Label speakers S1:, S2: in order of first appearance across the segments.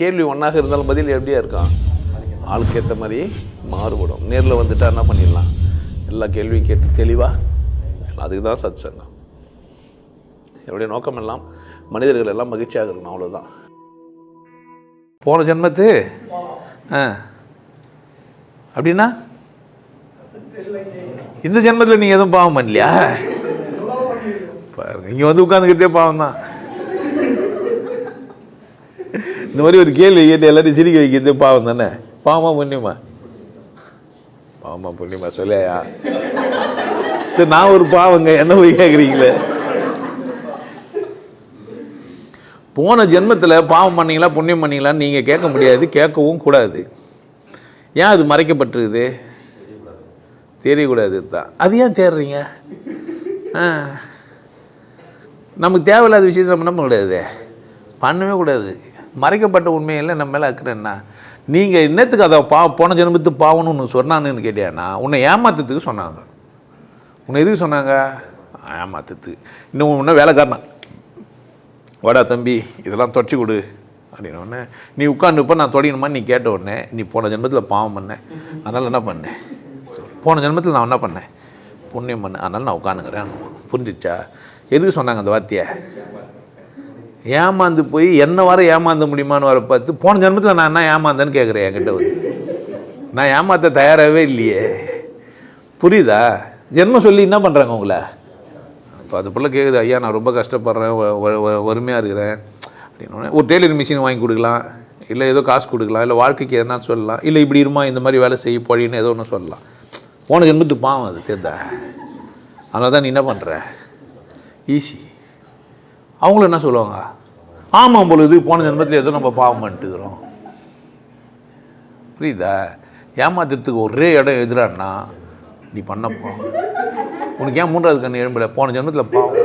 S1: கேள்வி ஒன்றாக இருந்தாலும் பதில் எப்படியா இருக்கான் ஆளுக்கு ஏற்ற மாதிரி மாறுபடும். நேரில் வந்துட்டா என்ன பண்ணிடலாம்? எல்லா கேள்வியும் கேட்டு தெளிவாக அதுக்கு தான் சத் சங்கம் என்னுடைய நோக்கம் எல்லாம் மனிதர்கள் எல்லாம் மகிழ்ச்சியாக இருக்கணும் அவ்வளோதான் போன ஜென்மத்து? ஆ. அப்படின்னா? இந்த ஜென்மத்தில் நீங்கள் எதுவும் பாவம் பண்ணலையா? பாருங்க இங்கே வந்து உட்காந்துக்கிட்டே பாவம் தான் இந்த மாதிரி ஒரு கேள்வி கேட்டு எல்லாத்தையும் சிரிக்க வைக்கிறது பாவம் தானே? பாவமா புண்ணியமா? பாவமா புண்ணியமா சொல்லையா? சரி நான் ஒரு பாவங்க என்ன போய் கேட்குறீங்களே போன ஜென்மத்தில் பாவம் பண்ணீங்களா புண்ணியம் பண்ணீங்களான்னு நீங்கள் கேட்க முடியாது கேட்கவும் கூடாது. ஏன் அது மறைக்கப்பட்டிருக்குது? தெரியக்கூடாது தான். அது ஏன் தேடுறீங்க? நமக்கு தேவையில்லாத விஷயத்தை நம்ம நம்ப கூடாது பண்ணவே கூடாது. மறைக்கப்பட்ட உண்மையில் நம்ம மேலே அக்கறைன்னா நீங்கள் என்னத்துக்கு அதை பா போன ஜென்மத்து பாவம்னு ஒன்று சொன்னான்னு கேட்டியானா உன்னை ஏமாத்துறதுக்கு சொன்னாங்க. உன்னை எதுக்கு சொன்னாங்க? ஏமாத்துறதுக்கு இன்னும் இன்னும் வேலைக்காரனா? வாடா தம்பி இதெல்லாம் தொடச்சி கொடு. அப்படின்ன உடனே நீ உட்காந்துப்ப நான் தொடங்கணுமா நீ கேட்ட உடனே நீ போன ஜென்மத்தில் பாவம் பண்ணேன் அதனால் என்ன பண்ணேன் போன ஜென்மத்தில் நான் என்ன பண்ணேன் புண்ணியம் பண்ணேன் அதனால் நான் உட்காந்துக்கிறேன் புரிஞ்சிச்சா? எதுக்கு சொன்னாங்க அந்த வார்த்தையை? ஏமாந்து போய் என்ன வர ஏமாந்த முடியுமான்னு வர பார்த்து போன ஜென்மத்தில் நான் என்ன ஏமாந்தேன்னு கேட்குறேன் என்கிட்ட வந்து நான் ஏமாத்த தயாராகவே இல்லையே. புரியுதா? ஜென்மம் சொல்லி என்ன பண்ணுறாங்க உங்களை? இப்போ அது போல் கேட்குது ஐயா நான் ரொம்ப கஷ்டப்படுறேன் வறுமையாக இருக்கிறேன். அப்படின்னு ஒரு டெய்லரிங் மிஷின் வாங்கி கொடுக்கலாம். இல்லை ஏதோ காசு கொடுக்கலாம். இல்லை வாழ்க்கைக்கு எதனா சொல்லலாம். இல்லை இப்படி இருமா இந்த மாதிரி வேலை செய்ய போடின்னு ஏதோ ஒன்று சொல்லலாம். போன ஜென்மத்துக்கு பாவம் அது தெரிந்தா அதனால தான் நீ என்ன பண்ணுற ஈஸி அவங்களும் என்ன சொல்லுவாங்க? ஆமாம் பொழுது போன ஜென்மத்தில் ஏதோ நம்ம பாவம் பண்ணிட்டுக்கிறோம் புரியுதா? ஏமாத்துறதுக்கு ஒரே இடம் எதிரானா நீ பண்ணப்போ உனக்கு ஏன் மூன்றாவது கண்ணு எழும்பல போன ஜென்மத்தில் பாவம்.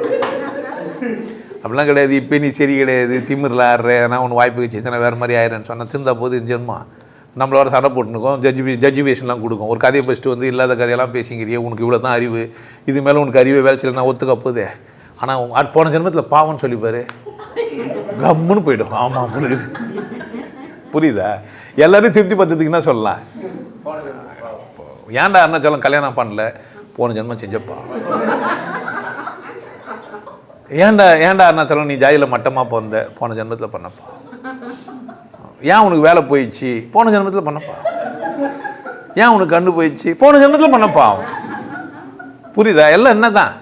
S1: அப்படிலாம் கிடையாது. இப்போ நீ சரி கிடையாது. திமிரில் ஆடுற ஏன்னா உன் வாய்ப்பு வச்சு வேறு மாதிரி ஆயிடுறேன்னு சொன்னால் திருந்தா போது இந்த ஜென்மம் நம்மளோட சண்டை போட்டுனுக்கோம். ஜட்ஜி ஜட்ஜிபேஷன்லாம் கொடுக்கும். ஒரு கதையை ஃபஸ்ட்டு வந்து இல்லாத கதையெல்லாம் பேசிங்கிறியே. உனக்கு இவ்வளோ தான் அறிவு. இது மேலே உனக்கு அறிவே வேலை செய்யல ஒத்துக்க போதே. ஆனால் போன ஜென்மத்தில் பாவம்னு சொல்லிப்பார். கம்முன்னு போயிடும். ஆமாம் புரியுது புரியுதா? எல்லாரையும் திருப்தி பார்த்ததுக்குன்னா சொல்லலாம். ஏன்டா அருணாச்சலம் கல்யாணம் பண்ணல? போன ஜென்மம் செஞ்சப்பா. ஏன்டா ஏன்டா அருணாச்சலம் நீ ஜாதியில் மட்டமாக பிறந்த? போன ஜென்மத்தில் பண்ணப்பா. ஏன் உனக்கு வேலை போயிடுச்சு? போன ஜென்மத்தில் பண்ணப்பா. ஏன் உனக்கு கண்டு போயிடுச்சு? போன ஜென்மத்தில் பண்ணப்பா புரியுதா? எல்லாம் என்ன தான்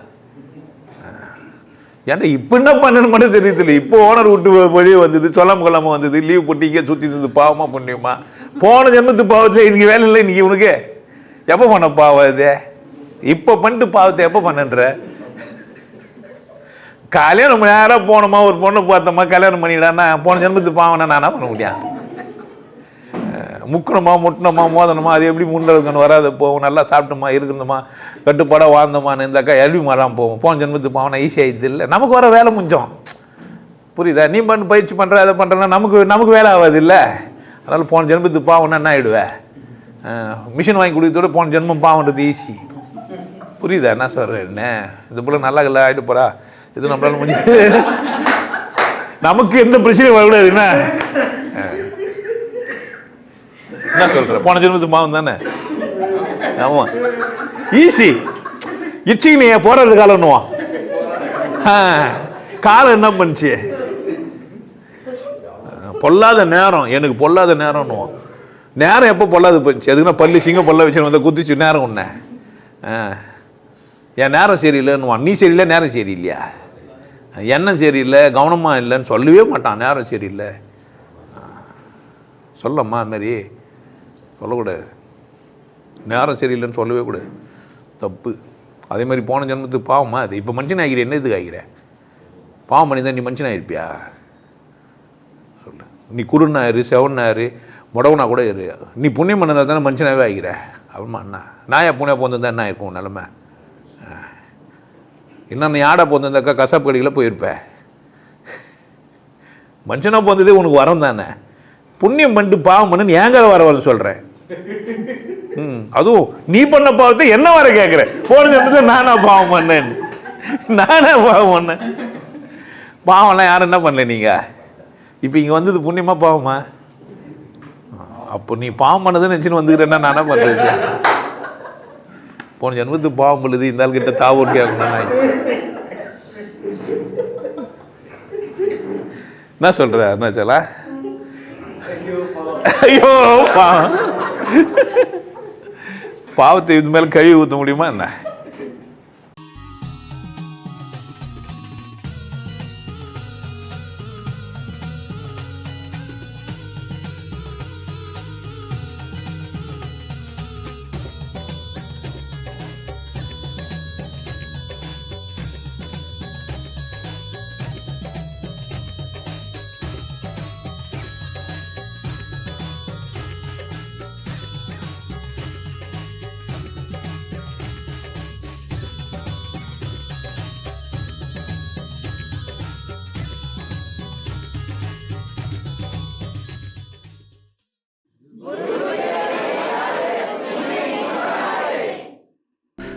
S1: ஏன்டா இப்போ என்ன பண்ணணும் மட்டும் தெரியல இப்போ ஓனர் விட்டு வழியே வந்தது சொல்லாம கொள்ளாமல் வந்தது லீவ் போட்டு இங்கே சுற்றி இருந்தது பாவமாக புண்ணியமா போன ஜென்மத்து பாவத்தில் இன்னைக்கு வேலை இல்லை இன்னைக்கு உனக்கு எப்போ பண்ண பாவம் இது இப்போ பண்ணிட்டு பாவத்தை எப்போ பண்ணுன்ற? கல்யாணம் நேராக போனோமா ஒரு பொண்ணை பார்த்தோமா கல்யாணம் பண்ணிடான்னா போன ஜென்மத்து பாவம்னா நான் என்ன பண்ண முடியும்? முக்கணுமா முட்டணுமா மோதணுமா அது எப்படி முண்டதுக்கணும் வராது போகும் நல்லா சாப்பிட்டோமா இருக்கணுமா கட்டுப்பாடாக வாழ்ந்தோமான்னு இருந்தாக்கா எல்வி மாறாமல் போகும். போன ஜென்மத்து பாவனா ஈஸியாகிடுது இல்லை. நமக்கு வர வேலை முடிஞ்சோம் புரியுதா? நீ பண்ணு பயிற்சி பண்ணுற அதை பண்ணுறனா நமக்கு நமக்கு வேலை ஆகாது இல்லை. அதனால் போன ஜென்மத்துக்கு பாவம்னா என்ன ஆகிடுவேன் மிஷின் வாங்கி கொடுத்தோட போன ஜென்மம் பாவன்றது ஈஸி. புரியுதா? என்ன சொல்கிறேன் என்ன? இது போல் நல்லா இல்லை ஆகிட்டு போகிறா இது நம்மளால முடிஞ்சு நமக்கு எந்த பிரச்சனையும் வரக்கூடாது என்ன? என்ன சொல்ற? போன ஜென்மத்து பாவம் தானே? ஆமா. ஈஸி. இச்சிக்கு நீ போறது காலம்னுவான் காலம் என்ன பண்ணுச்சு? பொல்லாத நேரம். எனக்கு பொல்லாத நேரம்னுவான் நேரம் எப்போ பொல்லாது போச்சு? எதுக்குன்னா பல்லு சிங்க பொல்ல வச்சு வந்தால் குதிச்சு நேரம் உன்ன. என் நேரம் சரியில்லைன்னுவான் நீ சரியில்லை நேரம் சரியில்லையா? எண்ணம் சரியில்லை கவனமாக இல்லைன்னு சொல்லவே மாட்டான். நேரம் சரியில்லை. சொல்லம்மா அது மாதிரி. சொல்லக்கூடாது. நேரம் சரியில்லைன்னு சொல்லவே கூடாது. தப்பு. அதே மாதிரி போன ஜென்மத்துக்கு பாவமா? அது இப்போ மனுஷன் ஆகிற என்ன இதுக்கு ஆகிற? பாவம் பண்ணி தான் நீ மனுஷன் ஆகிருப்பியா சொல்லு. நீ குருநாரு செவன்னாரு முடவனா கூட இரு நீ புண்ணியம் பண்ணதால் தானே மனுஷனாகவே ஆகிற? அப்படிமா அண்ணா நாயா புண்ணியா போந்திருந்தா என்ன இருக்கும் நிலமை? என்ன நீ ஆடை போந்திருந்தாக்கா கசாப்பு கடையில் போயிருப்ப. மனுஷனாக போந்ததே உனக்கு வரம் தானே? புண்ணியம் பண்ணிட்டு பாவம் பண்ணு ஏங்க வர வர சொல்கிறேன் அதுவும் நீ பண்ண பாவத்தை என்ன வர கேட்குற போன ஜென்மத்தில் நானா பாவம் பண்ணேன். நானா பாவம் பண்ணேன். பாவம்லாம் யாரும் என்ன பண்ணல நீங்கள் இப்போ இங்கே வந்தது புண்ணியமா பாவமா? அப்போ நீ பாவம் பண்ணதுன்னு நினச்சின்னு வந்துக்கிறேன்னா நானே பண்ணுறது போன ஜென்மத்து பாவம் பண்ணுது இந்த ஆள் கிட்ட தாவூர் கேட்கணும்னு ஆயிடுச்சு? என்ன சொல்ற அருணாச்சலா? ஐயோ பாவம். பாவத்தை இது மேலே கழுவி ஊற்ற முடியுமா என்ன?